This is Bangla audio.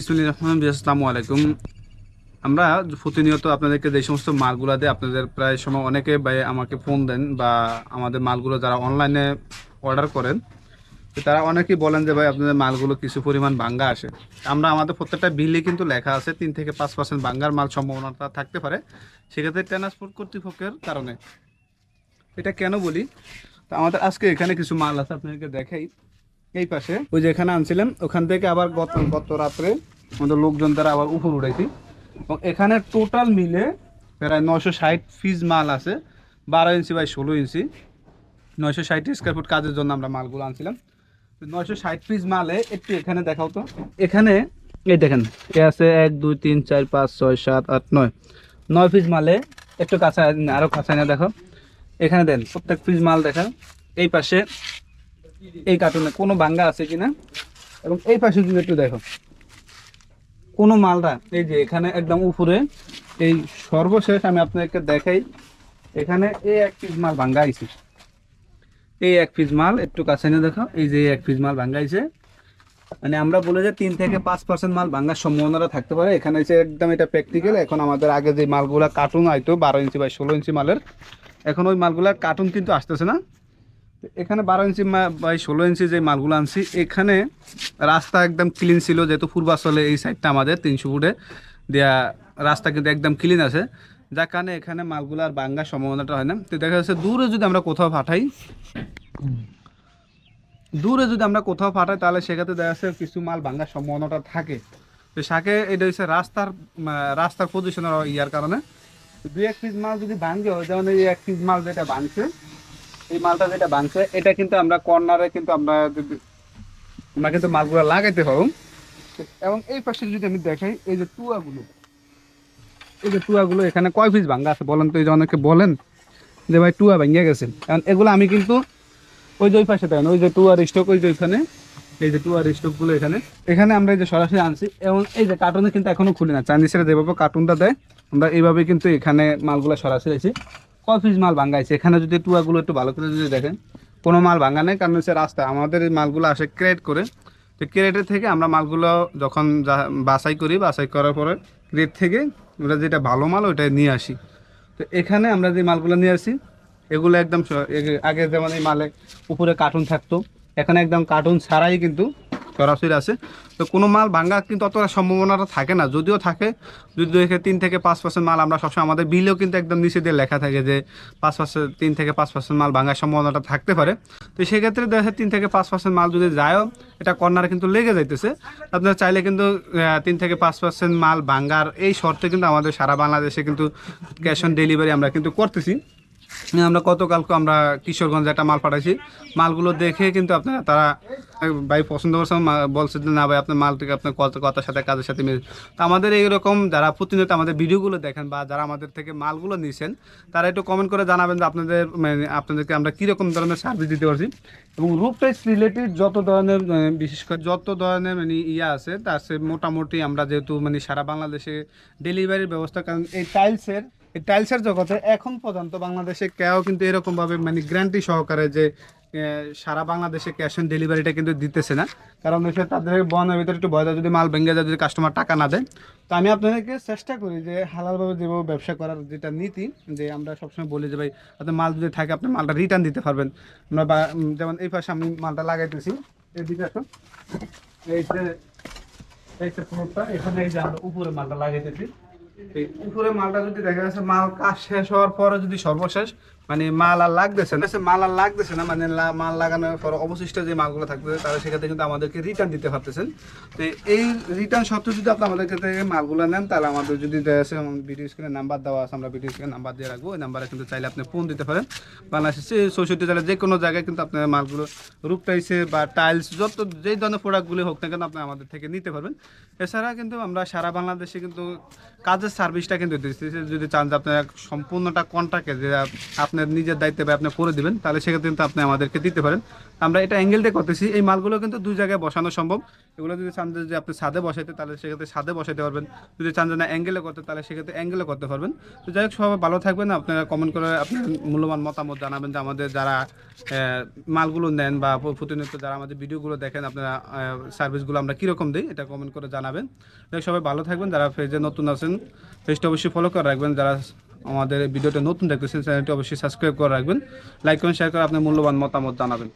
বিসমুল্লাহ রহমান আসসালামু আলাইকুম। আমরা প্রতিনিয়ত আপনাদেরকে যে সমস্ত মালগুলো দেয়, আপনাদের প্রায় সময় অনেকে ভাই আমাকে ফোন দেন বা আমাদের মালগুলো যারা অনলাইনে অর্ডার করেন তারা অনেকেই বলেন যে ভাই আপনাদের মালগুলো কিছু পরিমাণ বাঙ্গা আসে আমরা আমাদের প্রত্যেকটা বিলে কিন্তু লেখা আছে, তিন থেকে পাঁচ পার্সেন্ট বাঙ্গার মাল সম্ভাবনাটা থাকতে পারে। সেক্ষেত্রে ট্রান্সপোর্ট কর্তৃপক্ষের কারণে। এটা কেন বলি? তো আমাদের আজকে এখানে কিছু মাল আছে, আপনাদেরকে দেখাই। এই পাশে ওই যে এখানে আনছিলাম, ওখান থেকে আবার গত গত রাত্রে আমাদের লোকজন তারা আবার উপর উঠাইছি। এবং এখানে টোটাল মিলে প্রায় নয়শো ষাট ফিজ মাল আছে, বারো ইঞ্চি বাই ষোলো ইঞ্চি। নয়শো ষাট স্কোয়ার ফুট কাজের জন্য আমরা মালগুলো আনছিলাম। নয়শো ষাট পিস মালে একটু এখানে দেখাও তো। এখানে এই দেখেন, এ আছে এক, দুই, তিন, চার, পাঁচ, ছয়, সাত, আট, নয়। নয় পিস মালে একটু কাঁচা আরও কাঁচা না দেখো। এখানে দেন, প্রত্যেক পিস মাল দেখা। এই পাশে এই কার্টুনে কোনো বাঙ্গা আছে কিনা? এবং এই পাশে যদি একটু দেখো। কোনো মালটা, এই যে এখানে একদম উপরে, এই সর্বশেষ আমি আপনাদেরকে দেখাই, এখানে এই এক পিস মাল ভাঙ্গা আইছে এই এক পিস মাল, একটু কাছে নিয়ে দেখো এই যে এক পিস মাল ভাঙ্গাইছে মানে আমরা বলে যে তিন থেকে পাঁচ পার্সেন্ট মাল ভাঙ্গার সম্ভাবনাটা থাকতে পারে। এখানে হচ্ছে একদম এটা প্র্যাকটিক্যাল এখন আমাদের আগে যে মালগুলা কার্টুন হয়তো বারো ইঞ্চি বা ষোলো ইঞ্চি মালের, এখন ওই মালগুলার কার্টুন কিন্তু আসতেছে না। এখানে বারো ইঞ্চি বাই ষোলো ইঞ্চি যে মালগুলো আনছি, এখানে রাস্তা একদম ক্লিন ছিল, যেহেতু পূর্বাচলে এই সাইডটা আমাদের, তিনশো ফুটে। দেয়া রাস্তা কিন্তু একদম ক্লিন আছে। যার কারণে এখানে মালগুলো আর বাঙ্গার সম্ভাবনাটা হয় না। তো দেখা যাচ্ছে দূরে যদি আমরা কোথাও পাঠাই, দূরে যদি আমরা কোথাও পাঠাই, তাহলে সেক্ষেত্রে দেখা যাচ্ছে কিছু মাল ভাঙ্গার সম্ভাবনাটা থাকে। তো শাকে এটা হচ্ছে রাস্তার রাস্তার পজিশনের ইয়ার কারণে। দুই এক পিস মাল যদি ভাঙে হয়, যেমন এই এক পিস মাল যেটা ভাঙছে এই মালটা যেটা ভাঙছে, এটা কিন্তু আমরা কর্নারে কিন্তু আমরা আমরা কিন্তু মালগুলো লাগাইতে পারব। এবং এই পাশে যদি আমি দেখাই, এই যে টুয়াগুলো এই যে টুয়াগুলো এখানে কয় পিস ভাঙ্গা আছে বলেন তো, এই যে অনেকে বলেন যে ভাই টুয়া ভেঙে গেছে। কারণ এগুলো আমি কিন্তু ওই যে ওই পাশে দেখেন, ওই যে টুয়ার স্টক ওই যে ওইখানে, এই যে টুয়ার স্টকগুলো এখানে। এখানে আমরা এই যে সরাসরি আনছি, এবং এই যে কার্টুনে কিন্তু এখনও খুলি না। চাইনিজরা যেভাবে কার্টুনটা দেয়, আমরা এইভাবে কিন্তু এখানে মালগুলো সরাসরি আছি পিস মাল ভাঙ্গাইছে। এখানে যদি টুয়াগুলো একটু ভালো করে যদি দেখেন, কোনো মাল ভাঙা নেই, কারণ হচ্ছে রাস্তা আমাদের এই মালগুলো আসে ক্রেট করে। তো ক্রেটের থেকে আমরা মালগুলো যখন বাছাই করি, বাছাই করার পরে ক্রেট থেকে ওটা যেটা ভালো মাল ওটা নিয়ে আসি। তো এখানে আমরা যে মালগুলো নিয়ে আসি, এগুলো একদম আগে যেমন এই মালে উপরে কার্টুন থাকতো, এখানে একদম কার্টুন ছাড়াই কিন্তু সরাসরি আছে। তো কোনো মাল ভাঙ্গা কিন্তু অতটা সম্ভাবনাটা থাকে না। যদিও থাকে যদি দেখে তিন থেকে পাঁচ পার্সেন্ট মাল আমরা সবসময় আমাদের বিলেও কিন্তু একদম নিচে দিয়ে লেখা থাকে যে পাঁচ পার্সেন্ট তিন থেকে পাঁচ পার্সেন্ট মাল ভাঙার সম্ভাবনাটা থাকতে পারে। তো সেক্ষেত্রে দেখে তিন থেকে পাঁচ পার্সেন্ট মাল যদি যায়ও, এটা কর্নারে কিন্তু লেগে যাইতেছে। আপনারা চাইলে কিন্তু তিন থেকে পাঁচ পার্সেন্ট মাল ভাঙ্গার এই শর্তে কিন্তু আমাদের সারা বাংলাদেশে কিন্তু ক্যাশ অন ডেলিভারি আমরা কিন্তু করতেছি। আমরা গতকালকে আমরা কিশোরগঞ্জে একটা মাল পাঠাইছি। মালগুলো দেখে কিন্তু আপনারা, তারা ভাই পছন্দ করছে বলছে যে, না ভাই, আপনার মালটিকে আপনার কত কথার সাথে, কাজের সাথে মিলে তো আমাদের এইরকম যারা প্রতিনিয়ত আমাদের ভিডিওগুলো দেখেন বা যারা আমাদের থেকে মালগুলো নিছেন, তারা একটু কমেন্ট করে জানাবেন যে আপনাদের মানে আপনাদেরকে আমরা কীরকম ধরনের সার্ভিস দিতে পারছি। এবং রূপ টাইস রিলেটেড যত ধরনের বিশেষ করে যত ধরনের মানে ইয়া আছে, তার সে মোটামুটি আমরা যেহেতু মানে সারা বাংলাদেশে ডেলিভারির ব্যবস্থা, কারণ এই টাইলসের এই টাইলসের জগতে এখন পর্যন্ত বাংলাদেশে কেউ কিন্তু এরকমভাবে মানে গ্যারান্টি সহকারে যে সারা বাংলাদেশে ক্যাশ অন ডেলিভারিটা কিন্তু দিতেছে না। কারণ হচ্ছে তাদের বনের ভিতরে একটু ভয় যদি মাল ভেঙে যায়, যদি কাস্টমার টাকা না দেয়। তো আমি আপনাদেরকে চেষ্টা করি যে হালালভাবে যেভাবে ব্যবসা করার যেটা নীতি, যে আমরা সবসময় বলি যে, ভাই, আপনার মাল যদি থাকে, আপনি মালটা রিটার্ন দিতে পারবেন। আমরা বা যেমন এই পাশে আমি মালটা লাগাইতেছি। এদিকে আসো এই যে এই যে ফ্লোরটা, এখানে এই যে আমরা উপরে মালটা লাগাইতেছি। উপরে মালটা যদি দেখা যাচ্ছে মাল কাজ শেষ হওয়ার পরে যদি সর্বশেষ মানে মাল আর লাগতেছে না। মাল আর লাগতেছে না মানে মাল লাগানোর পর অবশিষ্ট যে মালগুলো থাকতেছে তারা সেক্ষেত্রে কিন্তু আমাদেরকে রিটার্ন দিতে পারতেছেন তো এই রিটার্ন সত্ত্বেও যদি আপনি আমাদের থেকে মালগুলো নেন, তাহলে আমাদের যদি ভিডিও স্ক্রিনে নাম্বার দেওয়া আছে, আমরা ভিডিও স্ক্রিনে নাম্বার দিয়ে রাখব। ওই নাম্বারে কিন্তু চাইলে আপনি ফোন দিতে পারেন। বাংলাদেশে চৌষট্টি জেলার যে কোনো জায়গায় কিন্তু আপনার মালগুলো রূপ টাইসে বা টাইলস যত যেই ধরনের প্রোডাক্টগুলি হোক না কেন আপনি আমাদের থেকে নিতে পারবেন। এছাড়া কিন্তু আমরা সারা বাংলাদেশে কিন্তু কাজের সার্ভিসটা কিন্তু দিচ্ছি যদি চান যে আপনার সম্পূর্ণটা কন্ট্রাক্টে যে আপ- আপনি আপনার নিজের দায়িত্বে বা আপনি করে দিবেন, তাহলে সেক্ষেত্রে কিন্তু আপনি আমাদেরকে দিতে পারেন। আমরা এটা অ্যাঙ্গেল দিয়ে করতেছি, এই মালগুলো কিন্তু দুই জায়গায় বসানো সম্ভব। এগুলো যদি চান যে আপনি ছাদে বসাইতে, তাহলে সেক্ষেত্রে ছাদে বসাইতে পারবেন। যদি চান যে না অ্যাঙ্গেলে করতে, তাহলে সেক্ষেত্রে অ্যাঙ্গেলে করতে পারবেন। তো যাই হোক, সবাই ভালো থাকবেন। আপনারা কমেন্ট করে আপনার মূল্যবান মতামত জানাবেন যে আমাদের যারা মালগুলো নেন বা প্রতিনিয়ত যারা আমাদের ভিডিওগুলো দেখেন, আপনারা সার্ভিসগুলো আমরা কীরকম দিই, এটা কমেন্ট করে জানাবেন। সবাই ভালো থাকবেন। যারা ফেজে নতুন আছেন পেজটা অবশ্যই ফলো করে রাখবেন। যারা আমাদের ভিডিওটা নতুন দেখতেছেন, চ্যানেলটি অবশ্যই সাবস্ক্রাইব করে রাখবেন। লাইক করুন শেয়ার করে আপনার মূল্যবান মতামত জানাবেন।